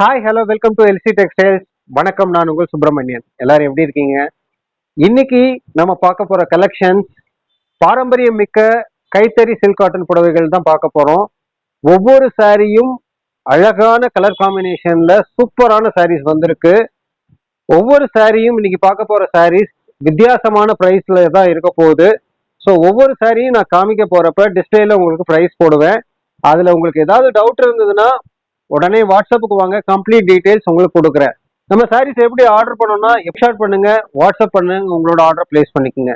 Hi hello welcome to LC textiles வணக்கம் நான் உங்கள் சுப்பிரமணியன். எல்லாரும் எப்படி இருக்கீங்க? இன்னைக்கு நம்ம பார்க்க போற கலெக்ஷன்ஸ் பாரம்பரியம் மிக்க கைத்தறி சில்க் காட்டன் புடவைகள் தான் பார்க்க போறோம். ஒவ்வொரு சாரியும் அழகான கலர் காம்பினேஷன்ல சூப்பரான சாரீஸ் வந்திருக்கு. ஒவ்வொரு சாரியும் இன்னைக்கு பார்க்க போற சாரீஸ் வித்தியாசமான ப்ரைஸ்ல தான் இருக்க போகுது. ஸோ ஒவ்வொரு சாரியும் நான் காமிக்க போறப்ப டிஸ்பிளேல உங்களுக்கு ப்ரைஸ் போடுவேன். அதுல உங்களுக்கு ஏதாவது டவுட் இருந்ததுன்னா உடனே வாட்ஸ்அப்புக்கு வாங்க கம்ப்ளீட் டீட்டெயில்ஸ் உங்களுக்கு கொடுக்குறேன். நம்ம சாரீஸ் எப்படி ஆர்டர் பண்ணணும்னா எப்ஷாட் பண்ணுங்க வாட்ஸ்அப் பண்ணுங்க உங்களோட ஆர்டர் பிளேஸ் பண்ணிக்கோங்க.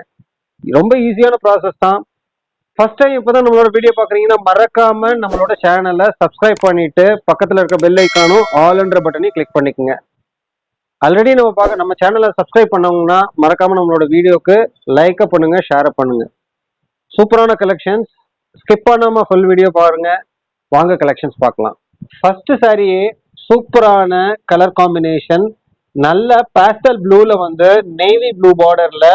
ரொம்ப ஈஸியான ப்ராசஸ் தான். ஃபர்ஸ்ட் டைம் இப்போ தான் நம்மளோட வீடியோ பார்க்குறீங்கன்னா மறக்காம நம்மளோட சேனலை சப்ஸ்கிரைப் பண்ணிட்டு பக்கத்தில் இருக்க பெல் ஐக்கானும் ஆல்ன்ற பட்டனையும் கிளிக் பண்ணிக்கோங்க. ஆல்ரெடி நம்ம பார்க்க நம்ம சேனலை சப்ஸ்கிரைப் பண்ணவங்கன்னா மறக்காம நம்மளோட வீடியோக்கு லைக்கை பண்ணுங்க ஷேர் பண்ணுங்க. சூப்பரான கலெக்ஷன்ஸ் ஸ்கிப் பண்ணாமல் ஃபுல் வீடியோ பாருங்க. வாங்க கலெக்ஷன்ஸ் பார்க்கலாம். ஃபர்ஸ்ட் சாரியே சூப்பரான கலர் காம்பினேஷன் நல்ல பேஸ்டல் ப்ளூல வந்து நேவி ப்ளூ பார்டர்ல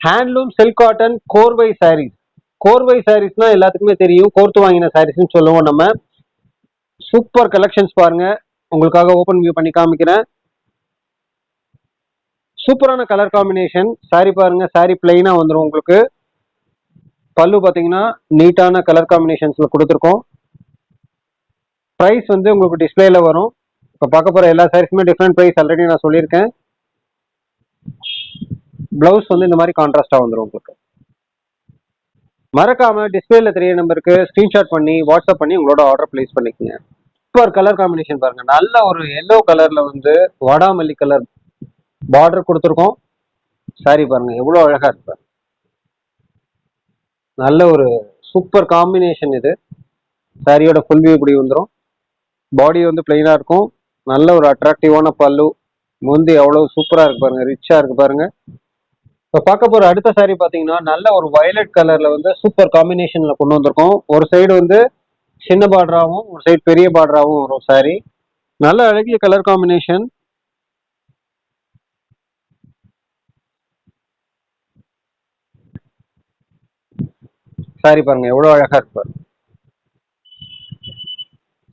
ஹேண்ட்லூம் சில்க் காட்டன் கோர்வை சாரீஸ் கோர்வை சாரீஸ்னா எல்லாத்துக்குமே தெரியும். கோர்த்து வாங்கின சாரீஸ்னு சொல்லுவோம் நம்ம. சூப்பர் கலெக்ஷன்ஸ் பாருங்க. உங்களுக்காக ஓபன் வியூ பண்ணி காமிக்கிறேன். சூப்பரான கலர் காம்பினேஷன் சாரி பாருங்க. சாரி பிளைனா வந்துடும் உங்களுக்கு. பல்லு பார்த்தீங்கன்னா நீட்டான கலர் காம்பினேஷன்ஸ்ல கொடுத்துருக்கோம். ப்ரைஸ் வந்து உங்களுக்கு டிஸ்பிளேல வரும். இப்போ பார்க்க போகிற எல்லா சாரீஸுமே டிஃப்ரெண்ட் ப்ரைஸ் ஆல்ரெடி நான் சொல்லியிருக்கேன். ப்ளவுஸ் வந்து இந்த மாதிரி கான்ட்ராஸ்டாக வந்துடும் உங்களுக்கு. மறக்காமல் டிஸ்பிளேல தெரிய நம்பருக்கு ஸ்க்ரீன்ஷாட் பண்ணி வாட்ஸ்அப் பண்ணி உங்களோட ஆர்டர் ப்ளேஸ் பண்ணிக்கோங்க. சூப்பர் கலர் காம்பினேஷன் பாருங்க. நல்ல ஒரு எல்லோ கலரில் வந்து வடாமல்லி கலர் பார்டர் கொடுத்துருக்கோம். சாரி பாருங்க எவ்வளோ அழகாக இருக்கு நல்ல ஒரு சூப்பர் காம்பினேஷன் இது. சாரியோட ஃபுல் வியூ இப்படி வந்துடும் பாடி வந்து பிளெயினாக இருக்கும். நல்ல ஒரு அட்ராக்டிவான பல்லு. முந்தி எவ்வளோ சூப்பராக இருக்கு பாருங்க ரிச்சாக இருக்கு பாருங்க. இப்போ பார்க்க போகிற அடுத்த சாரீ பார்த்தீங்கன்னா நல்ல ஒரு வயலட் கலரில் வந்து சூப்பர் காம்பினேஷனில் கொண்டு வந்திருக்கோம். ஒரு சைடு வந்து சின்ன பார்டராகவும் ஒரு சைடு பெரிய பார்டராகவும் வரும் சாரீ நல்ல அழகிய கலர் காம்பினேஷன் சாரி பாருங்க எவ்வளோ அழகாக இருக்கு பாருங்க.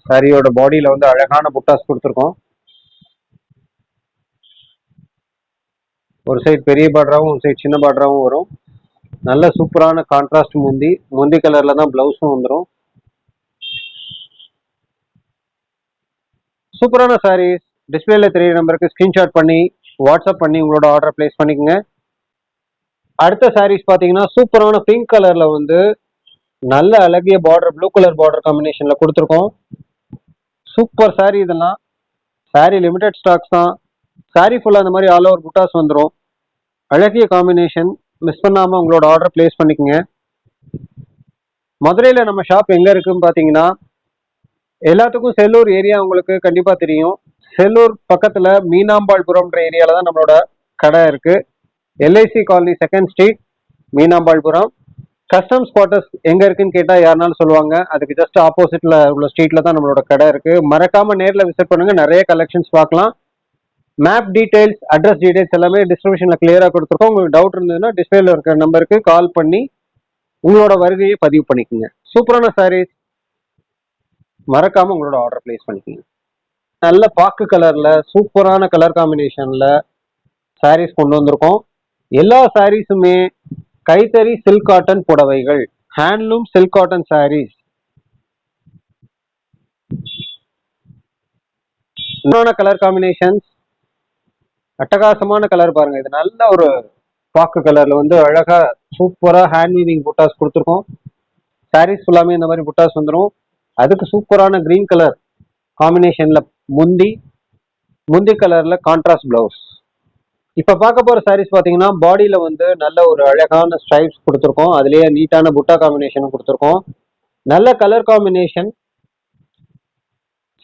சாரியோட பாடியில வந்து அழகான புட்டாஸ் கொடுத்துருக்கோம். ஒரு சைடு பெரிய பார்டராகவும் ஒரு சைடு சின்ன பார்டராகவும் வரும். நல்ல சூப்பரான கான்ட்ராஸ்ட் முந்தி. முந்தி கலர்ல தான் பிளவுஸும் வந்துடும் சூப்பரான சாரீஸ் டிஸ்பிளேல தெரிய நம்பருக்கு ஸ்கிரீன்ஷாட் பண்ணி வாட்ஸ்அப் பண்ணி உங்களோட ஆர்டர் பிளேஸ் பண்ணிக்கோங்க. அடுத்த சாரீஸ் பார்த்தீங்கன்னா சூப்பரான பிங்க் கலர்ல வந்து நல்ல அழகிய பார்டர் ப்ளூ கலர் பார்டர் காம்பினேஷன்ல கொடுத்துருக்கோம். சூப்பர் saree இதெல்லாம். Saree லிமிடெட் ஸ்டாக்ஸ் தான். Saree ஃபுல்லாக அந்த மாதிரி ஆல் ஓவர் புட்டாஸ் வந்துடும் அழகிய காம்பினேஷன் மிஸ் பண்ணாமல் உங்களோட ஆர்டர் பிளேஸ் பண்ணிக்கோங்க. மதுரையில் நம்ம ஷாப் எங்கே இருக்குன்னு பார்த்தீங்கன்னா எல்லாத்துக்கும் செல்லூர் ஏரியா உங்களுக்கு கண்டிப்பாக தெரியும். செல்லூர் பக்கத்தில் மீனாம்பாள்புரம்ன்ற ஏரியாவில் தான் நம்மளோட கடை இருக்குது LIC colony second street Meenambalpuram. Customs quarters எங்க இருக்குன்னு கேட்டா யாருனாலும் சொல்லுவாங்க. அதுக்கு ஜஸ்ட் ஆப்போசிட்ல உள்ள ஸ்ட்ரீட்ல தான் நம்மளோட கடை இருக்கு. மறக்காம நேர்ல விசிட் பண்ணுங்க. நிறைய கலெக்ஷன்ஸ் பார்க்கலாம். மேப் டீடைல்ஸ் அட்ரஸ் டீடைல்ஸ் எல்லாமே டிஸ்கிரிப்ஷன்ல கிளியரா கொடுத்துருக்கோம். உங்களுக்கு டவுட் இருந்ததுன்னா டிஸ்பிளேல இருக்கிற நம்பருக்கு கால் பண்ணி உங்களோட வருகையை பதிவு பண்ணிக்கோங்க. சூப்பரான சாரீஸ் மறக்காம உங்களோட ஆர்டர் பிளேஸ் பண்ணிக்கோங்க. நல்ல பாக்கு கலர்ல சூப்பரான கலர் காம்பினேஷன்ல சாரீஸ் கொண்டு வந்திருக்கோம். எல்லா சாரீஸுமே கைத்தறி சில்க் காட்டன் புடவைகள் handloom silk cotton sarees colour combinations அட்டகாசமான கலர் பாருங்க. இது நல்ல ஒரு பாக்கு கலர்ல வந்து அழகா சூப்பரா ஹேண்ட் வீவிங் புட்டாஸ் கொடுத்துருக்கோம். சாரீஸ் ஃபுல்லாமே இந்த மாதிரி புட்டாஸ் வந்துடும் அதுக்கு சூப்பரான கிரீன் கலர் காம்பினேஷன்ல முந்தி முந்தி கலர்ல கான்ட்ராஸ்ட் பிளவுஸ் இப்ப பார்க்க போற சாரீஸ் பாத்தீங்கன்னா பாடியில வந்து நல்ல ஒரு அழகான ஸ்ட்ரைப்ஸ் கொடுத்துருக்கோம். அதுலயே நீட்டான புட்டா காம்பினேஷனும் கொடுத்துருக்கோம். நல்ல கலர் காம்பினேஷன்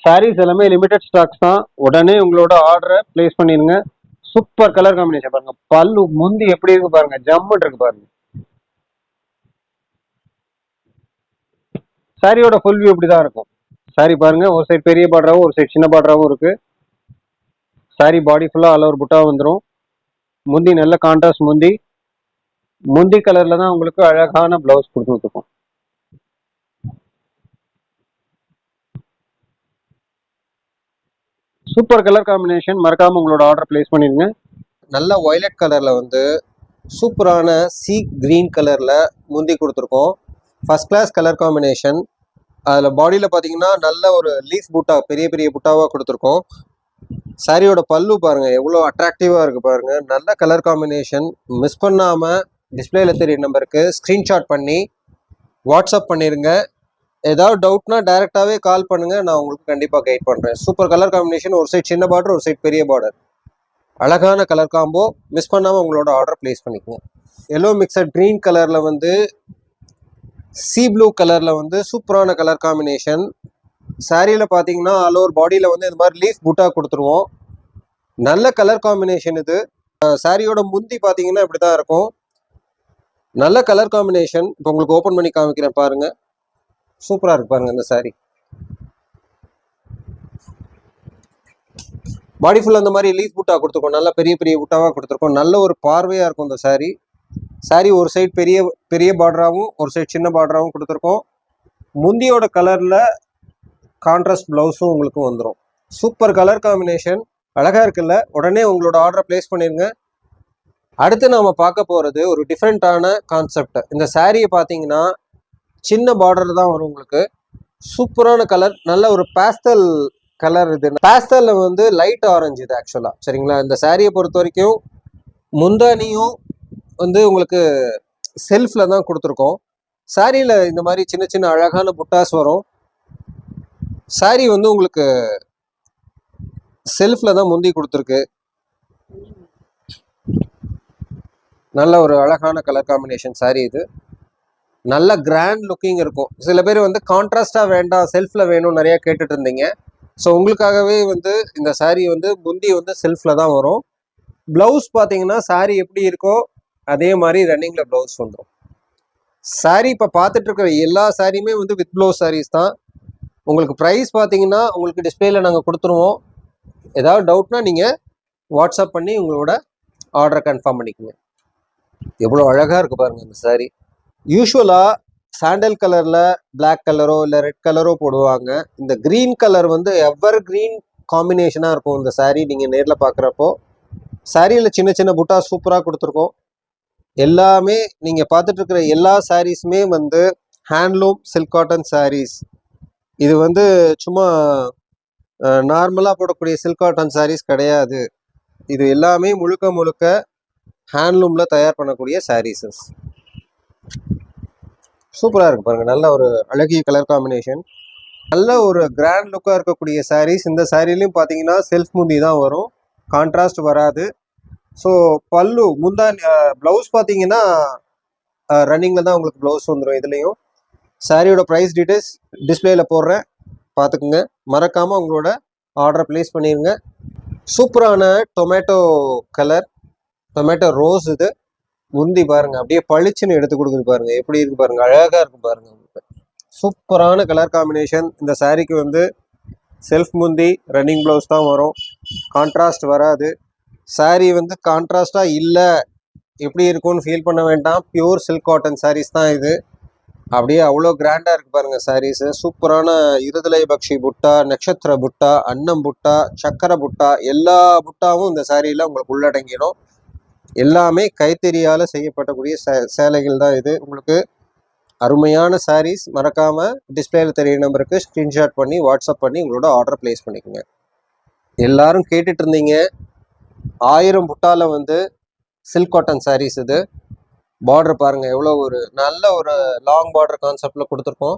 சாரீஸ் எல்லாமே லிமிடெட் ஸ்டாக்ஸ் தான். உடனே உங்களோட ஆர்டரை பிளேஸ் பண்ணிருங்க சூப்பர் கலர் காம்பினேஷன் பாருங்க. பல்லு முந்தி எப்படி இருக்கு பாருங்க. ஜம்முன்னு இருக்கு பாருங்க. சாரியோட ஃபுல் வியூ இப்படிதான் இருக்கும். சாரி பாருங்க. ஒரு சைடு பெரிய பார்டராவும் ஒரு சைடு சின்ன பார்டராவும் இருக்கு. சாரி பாடி ஃபுல்லா அலோர் ஓவர் புட்டா வந்துடும் முந்தி நல்ல கான்ட்ராஸ்ட் முந்தி முந்தி கலர்ல தான் உங்களுக்கு அழகான பிளவுஸ் கொடுத்துருக்கோம் சூப்பர் கலர் காம்பினேஷன் மறக்காம உங்களோட ஆர்டர் பிளேஸ் பண்ணிருங்க நல்ல ஒய்லட் கலரில் வந்து சூப்பரான சீ கிரீன் கலரில் முந்தி கொடுத்துருக்கோம். ஃபஸ்ட் கிளாஸ் கலர் காம்பினேஷன் அதில் பாடியில் பார்த்தீங்கன்னா நல்ல ஒரு லீஃப் புட்டா பெரிய பெரிய புட்டாவாக கொடுத்துருக்கோம். சாரியோட பல்லு பாருங்கள் எவ்வளோ அட்ராக்டிவாக இருக்குது பாருங்கள் நல்ல கலர் காம்பினேஷன் மிஸ் பண்ணாமல் டிஸ்பிளேல தெரிய நம்பருக்கு ஸ்க்ரீன்ஷாட் பண்ணி வாட்ஸ்அப் பண்ணிடுங்க ஏதாவது டவுட்னா டைரெக்டாகவே கால் பண்ணுங்கள் நான் உங்களுக்கு கண்டிப்பாக கைட் பண்ணுறேன் சூப்பர் கலர் காம்பினேஷன் ஒரு சைட் சின்ன பார்டர் ஒரு சைட் பெரிய பார்டர் அழகான கலர் காம்போ மிஸ் பண்ணாமல் உங்களோட ஆர்டர் ப்ளேஸ் பண்ணிக்கோங்க. எல்லோ மிக்சர் க்ரீன் கலரில் வந்து சி ப்ளூ கலரில் வந்து சூப்பரான கலர் காம்பினேஷன் சாரியில் பார்த்தீங்கன்னா ஆல் ஓவர் பாடியில் வந்து இந்த மாதிரி லீஃப் புட்டா கொடுத்துருவோம். நல்ல கலர் காம்பினேஷன் இது. சாரியோட முந்தி பார்த்தீங்கன்னா இப்படி தான் இருக்கும். நல்ல கலர் காம்பினேஷன் இப்போ உங்களுக்கு ஓப்பன் பண்ணி காமிக்கிறேன் பாருங்க. சூப்பராக இருக்கு பாருங்க இந்த சாரி. பாடி ஃபுல் அந்த மாதிரி லீஃப் புட்டா கொடுத்துருக்கோம். நல்ல பெரிய பெரிய புட்டாவாக கொடுத்துருக்கோம். நல்ல ஒரு பார்வையாக இருக்கும் இந்த சாரி. சாரி ஒரு சைடு பெரிய பெரிய பார்டராகவும் ஒரு சைடு சின்ன பார்டராகவும் கொடுத்துருக்கோம். முந்தியோட கலரில் கான்ட்ராஸ்ட் ப்ளவுஸும் உங்களுக்கு வந்துடும் சூப்பர் கலர் காம்பினேஷன் அழகாக இருக்குல்ல? உடனே உங்களோட ஆர்டரை ப்ளேஸ் பண்ணிடுங்க அடுத்து நாம் பார்க்க போகிறது ஒரு டிஃப்ரெண்ட்டான கான்செப்ட் இந்த சாரியை பார்த்தீங்கன்னா சின்ன பார்டர் தான் வரும் உங்களுக்கு. சூப்பரான கலர் நல்ல ஒரு பேஸ்டல் கலர் இது. பேஸ்டலில் வந்து லைட் ஆரஞ்சு இது ஆக்சுவலாக சரிங்களா? இந்த சாரியை பொறுத்த வரைக்கும் முந்தானியும் வந்து உங்களுக்கு செல்ஃபில் தான் கொடுத்துருக்கோம். சாரியில் இந்த மாதிரி சின்ன சின்ன அழகான புட்டாஸ் வரும். சாரி வந்து உங்களுக்கு செல்ஃபில் தான் முந்தி கொடுத்துருக்கு. நல்ல ஒரு அழகான கலர் காம்பினேஷன் சாரி இது. நல்ல கிராண்ட் லுக்கிங் இருக்கும். சில பேர் வந்து கான்ட்ராஸ்டாக வேண்டாம் செல்ஃபில் வேணும் நிறைய கேட்டுட்டு இருந்தீங்க. ஸோ உங்களுக்காகவே வந்து இந்த saree வந்து முந்தி வந்து செல்ஃபில் தான் வரும். ப்ளவுஸ் பார்த்தீங்கன்னா saree எப்படி இருக்கோ அதே மாதிரி ரன்னிங்கில் ப்ளவுஸ் வந்துடும் saree இப்போ பார்த்துட்டு இருக்கிற எல்லா சாரியுமே வந்து வித் ப்ளவுஸ் சாரீஸ் தான். உங்களுக்கு ப்ரைஸ் பார்த்தீங்கன்னா உங்களுக்கு டிஸ்பிளேல நாங்கள் கொடுத்துருவோம். ஏதாவது டவுட்னா நீங்கள் வாட்ஸ்அப் பண்ணி உங்களோட ஆர்டரை கன்ஃபார்ம் பண்ணிக்கோங்க. எவ்வளோ அழகாக இருக்கு பாருங்கள் இந்த saree. யூஸ்வலாக சாண்டல் கலரில் பிளாக் கலரோ இல்லை ரெட் கலரோ போடுவாங்க. இந்த க்ரீன் கலர் வந்து எவர் க்ரீன் காம்பினேஷனாக இருக்கும் இந்த சாரீ நீங்கள் நேரில் பார்க்குறப்போ சாரியில் சின்ன சின்ன புட்டா சூப்பராக கொடுத்துருக்கோம். எல்லாமே நீங்கள் பார்த்துட்டு இருக்கிற எல்லா சாரீஸுமே வந்து ஹேண்ட்லூம் சில்க் காட்டன் சாரீஸ் இது வந்து சும்மா நார்மலாக போடக்கூடிய சில்க் காட்டன் சாரீஸ் கிடையாது. இது எல்லாமே முழுக்க முழுக்க ஹேண்ட்லூமில் தயார் பண்ணக்கூடிய சாரீஸஸ் சூப்பராக இருக்கு பாருங்க. நல்ல ஒரு அழகிய கலர் காம்பினேஷன் நல்ல ஒரு கிராண்ட் லுக்காக இருக்கக்கூடிய சாரீஸ் இந்த சாரீலையும் பார்த்தீங்கன்னா செல்ஃப் முந்தி தான் வரும். கான்ட்ராஸ்ட் வராது. ஸோ பல்லு முந்தா ப்ளவுஸ் பார்த்தீங்கன்னா ரன்னிங்கில் தான் உங்களுக்கு ப்ளவுஸ் வந்துடும் இதுலேயும். சாரியோட ப்ரைஸ் டீட்டெயில்ஸ் டிஸ்பிளேயில் போடுறேன். பார்த்துக்குங்க. மறக்காமல் உங்களோட ஆர்டரை ப்ளேஸ் பண்ணிடுங்க சூப்பரான டொமேட்டோ கலர் டொமேட்டோ ரோஸ் இது. முந்தி பாருங்க. அப்படியே பளிச்சுன்னு எடுத்து கொடுக்குது பாருங்க. எப்படி இருக்கு பாருங்க. அழகாக இருக்கு பாருங்க. உங்களுக்கு சூப்பரான கலர் காம்பினேஷன் இந்த சாரீக்கு வந்து செல்ஃப் முந்தி ரன்னிங் ப்ளவுஸ் தான் வரும். கான்ட்ராஸ்ட் வராது. Saree வந்து கான்ட்ராஸ்டாக இல்லை. எப்படி இருக்கும்னு ஃபீல் பண்ண வேண்டாம். பியூர் சில்க் காட்டன் சாரீஸ் தான் இது. அப்படியே அவ்வளோ கிராண்டாக இருக்குது பாருங்க சாரீஸு சூப்பரான இருதலை பக்ஷி புட்டா நட்சத்திர புட்டா அன்னம் புட்டா சக்கர புட்டா எல்லா புட்டாவும் இந்த சாரியில் உங்களுக்கு உள்ளடங்கிடும். எல்லாமே கைத்தறியால் செய்யப்படக்கூடிய சே- சேலைகள் தான் இது. உங்களுக்கு அருமையான சாரீஸ் மறக்காமல் டிஸ்பிளேயில் தெரிய நம்பருக்கு ஸ்க்ரீன்ஷாட் பண்ணி வாட்ஸ்அப் பண்ணி உங்களோட ஆர்டர் பிளேஸ் பண்ணிக்கோங்க. எல்லாரும் கேட்டுட்டு இருந்தீங்க. ஆயிரம் புட்டாவில் வந்து சில்க் காட்டன் சாரீஸ் இது. பார்டர் பாருங்க எவ்வளோ ஒரு நல்ல ஒரு லாங் பார்டர் கான்செப்டில் கொடுத்துருக்கோம்.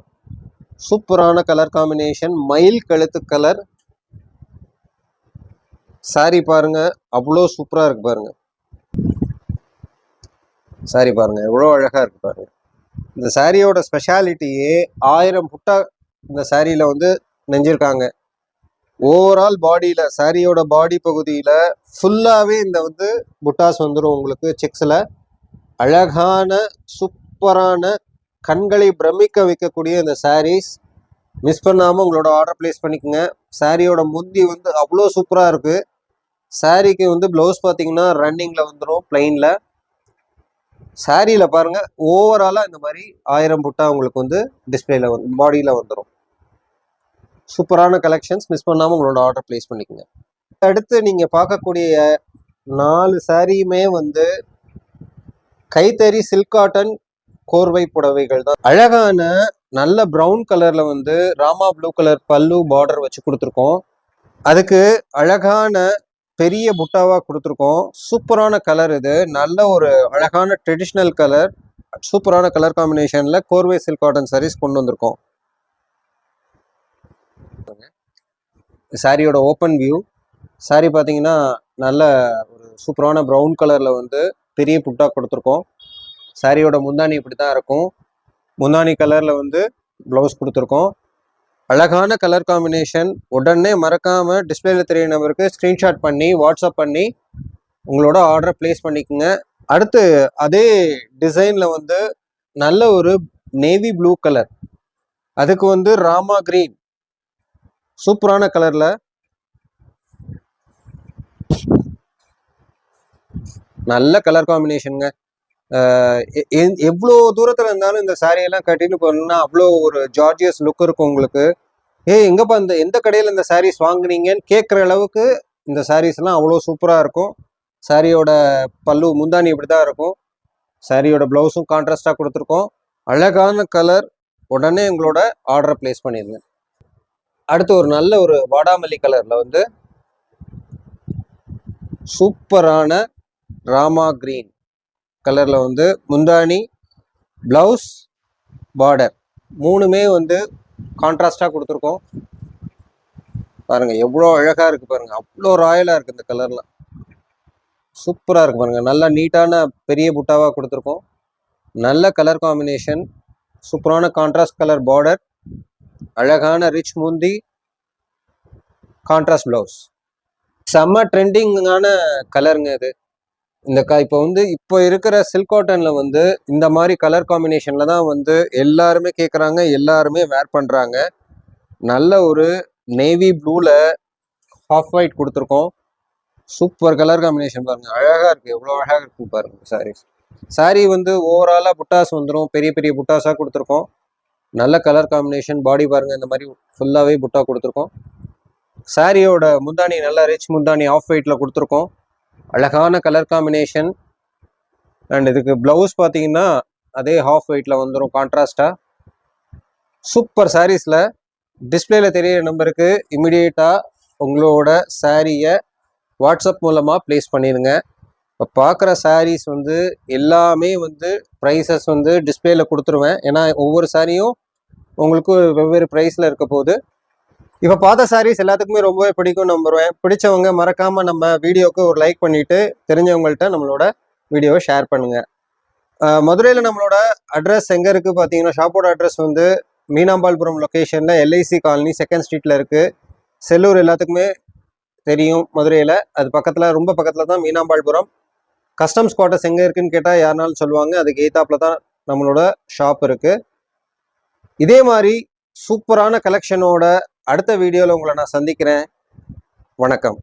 சூப்பரான கலர் காம்பினேஷன் மயில் கழுத்து கலர் சாரி பாருங்க அவ்வளோ சூப்பராக இருக்கு பாருங்க. சாரி பாருங்க எவ்வளோ அழகாக இருக்கு பாருங்க. இந்த சாரியோட ஸ்பெஷாலிட்டியே ஆயிரம் புட்டா இந்த சாரியில் வந்து நெஞ்சிருக்காங்க. ஓவரால் பாடியில் சாரியோட பாடி பகுதியில் ஃபுல்லாகவே இந்த வந்து புட்டாஸ் வந்துடும் உங்களுக்கு செக்ஸில் அழகான சூப்பரான கண்களை பிரமிக்க வைக்கக்கூடிய இந்த சாரீஸ் மிஸ் பண்ணாமல் உங்களோட ஆர்டர் பிளேஸ் பண்ணிக்கோங்க. சாரியோட முந்தி வந்து அவ்வளோ சூப்பராக இருக்குது சாரிக்கு வந்து ப்ளவுஸ் பார்த்தீங்கன்னா ரன்னிங்கில் வந்துடும் பிளெயினில் சாரியில் பாருங்க ஓவராலாக இந்த மாதிரி ஆயிரம் புட்டா உங்களுக்கு வந்து டிஸ்பிளேல வந்து பாடியில் வந்துடும் சூப்பரான கலெக்ஷன்ஸ் மிஸ் பண்ணாமல் உங்களோட ஆர்டர் பிளேஸ் பண்ணிக்கோங்க. அடுத்து நீங்கள் பார்க்கக்கூடிய நாலு சாரியுமே வந்து கைத்தறி சில்க் காட்டன் கோர்வை புடவைகள் தான். அழகான நல்ல ப்ரௌன் கலர்ல வந்து Rama blue colour pallu border வச்சு கொடுத்துருக்கோம். அதுக்கு அழகான பெரிய புட்டாவா கொடுத்துருக்கோம். சூப்பரான கலர் இது. நல்ல ஒரு அழகான ட்ரெடிஷ்னல் கலர் சூப்பரான கலர் காம்பினேஷன்ல கோர்வை சில்க் காட்டன் சாரீஸ் கொண்டு வந்திருக்கோம். சாரியோட ஓப்பன் வியூ சாரி பார்த்தீங்கன்னா நல்ல ஒரு சூப்பரான ப்ரௌன் கலரில் வந்து பெரிய புட்டா கொடுத்துருக்கோம். சாரியோட முந்தானி இப்படி தான் இருக்கும் முந்தானி கலரில் வந்து ப்ளவுஸ் கொடுத்துருக்கோம். அழகான கலர் காம்பினேஷன் உடனே மறக்காமல் டிஸ்பிளேல தெரிய நம்பருக்கு ஸ்க்ரீன்ஷாட் பண்ணி வாட்ஸ்அப் பண்ணி உங்களோட ஆர்டரை ப்ளேஸ் பண்ணிக்கோங்க. அடுத்து அதே டிசைனில் வந்து நல்ல ஒரு நேவி ப்ளூ கலர் அதுக்கு வந்து ராமா கிரீன் சூப்பரான கலரில் நல்ல கலர் காம்பினேஷனுங்க எவ்வளோ தூரத்தில் இருந்தாலும் இந்த சாரியெல்லாம் எல்லாம் கட்டிட்டு போனோம்னா அவ்வளோ ஒரு ஜார்ஜியஸ் லுக் இருக்கும் உங்களுக்கு. ஏ எங்கப்பா இந்த எந்த கடையில் இந்த சாரீஸ் வாங்குனீங்கன்னு கேட்குற அளவுக்கு இந்த சாரீஸ்லாம் அவ்வளோ சூப்பராக இருக்கும். சாரியோட பல்லு முந்தானி இப்படி தான் இருக்கும் சாரியோட ப்ளவுஸும் கான்ட்ராஸ்டாக கொடுத்துருக்கோம். அழகான கலர் உடனே உங்களோட ஆர்டரை ப்ளேஸ் பண்ணிடுங்க. அடுத்து ஒரு நல்ல ஒரு வாடாமல்லி கலரில் வந்து சூப்பரான ட்ராமா கிரீன். கலரில் வந்து முந்தானி ப்ளவுஸ் பார்டர். மூணுமே வந்து கான்ட்ராஸ்டாக கொடுத்துருக்கோம். பாருங்கள் எவ்வளோ அழகாக இருக்குது பாருங்கள் அவ்வளோ ராயலாக இருக்குது இந்த கலர்லாம் சூப்பராக இருக்குது பாருங்கள் நல்லா நீட்டான பெரிய புட்டாவாக கொடுத்துருக்கோம். நல்ல கலர் காம்பினேஷன் சூப்பரான கான்ட்ராஸ்ட் கலர் பார்டர் அழகான ரிச் முந்தி கான்ட்ராஸ்ட் ப்ளவுஸ் செம்ம ட்ரெண்டிங்கான கலருங்க இது. இந்த க இப்போ வந்து இப்போ இருக்கிற சில்க் காட்டனில் வந்து இந்த மாதிரி கலர் காம்பினேஷனில் தான் வந்து எல்லாருமே கேட்குறாங்க எல்லாருமே வேர் பண்ணுறாங்க நல்ல ஒரு நேவி ப்ளூவில் ஆஃப் ஒயிட் கொடுத்துருக்கோம். சூப்பர் கலர் காம்பினேஷன் பாருங்கள் அழகாக இருக்குது எவ்வளோ அழகாக இருக்கு பாருங்கள் சாரீஸ் saree வந்து ஓவராலாக புட்டாஸ் வந்துடும் பெரிய பெரிய புட்டாஸாக கொடுத்துருக்கோம். நல்ல கலர் காம்பினேஷன் பாடி பாருங்க இந்த மாதிரி ஃபுல்லாகவே புட்டா கொடுத்துருக்கோம். சாரியோட முந்தானி நல்லா ரிச் முந்தானி ஆஃப் ஒயிட்டில் கொடுத்துருக்கோம். அழகான கலர் காம்பினேஷன் அண்ட் இதுக்கு பிளவுஸ் பார்த்தீங்கன்னா அதே ஹாஃப் வெயிட்டில் வந்துடும் கான்ட்ராஸ்டாக சூப்பர் சாரீஸில் டிஸ்பிளேல தெரியிற நம்பருக்கு இமிடியேட்டாக உங்களோட சாரியை வாட்ஸ்அப் மூலமாக ப்ளேஸ் பண்ணிடுங்க இப்போ பார்க்குற சாரீஸ் வந்து எல்லாமே வந்து ப்ரைஸஸ் வந்து டிஸ்பிளேல கொடுத்துருவேன். ஏன்னா ஒவ்வொரு சாரியும் உங்களுக்கு வெவ்வேறு ப்ரைஸில் இருக்க போகுது இப்போ பார்த்த சாரீஸ் எல்லாத்துக்குமே ரொம்பவே பிடிக்கும் நம்புறேன். பிடிச்சவங்க மறக்காம நம்ம வீடியோக்கு ஒரு லைக் பண்ணிட்டு தெரிஞ்சவங்கள்ட்ட நம்மளோட வீடியோவை ஷேர் பண்ணுங்க. மதுரையில் நம்மளோட அட்ரஸ் எங்கே இருக்குது பார்த்தீங்கன்னா ஷாப்போட அட்ரஸ் வந்து மீனாம்பாள்புரம் லொக்கேஷனில் எல்ஐசி காலனி செகண்ட் ஸ்ட்ரீட்டில் இருக்குது செல்லூர் எல்லாத்துக்குமே தெரியும் மதுரையில். அது பக்கத்தில் ரொம்ப பக்கத்தில் தான் மீனாம்பாள்புரம். கஸ்டம்ஸ் குவார்ட்டர்ஸ் எங்கே இருக்குன்னு கேட்டால் யாருனாலும் சொல்லுவாங்க. அதுக்கு எய்த்தாப்பில் தான் நம்மளோட ஷாப் இருக்குது இதே மாதிரி சூப்பரான கலெக்ஷனோட அடுத்த வீடியோவில் உங்களை நான் சந்திக்கிறேன். வணக்கம்.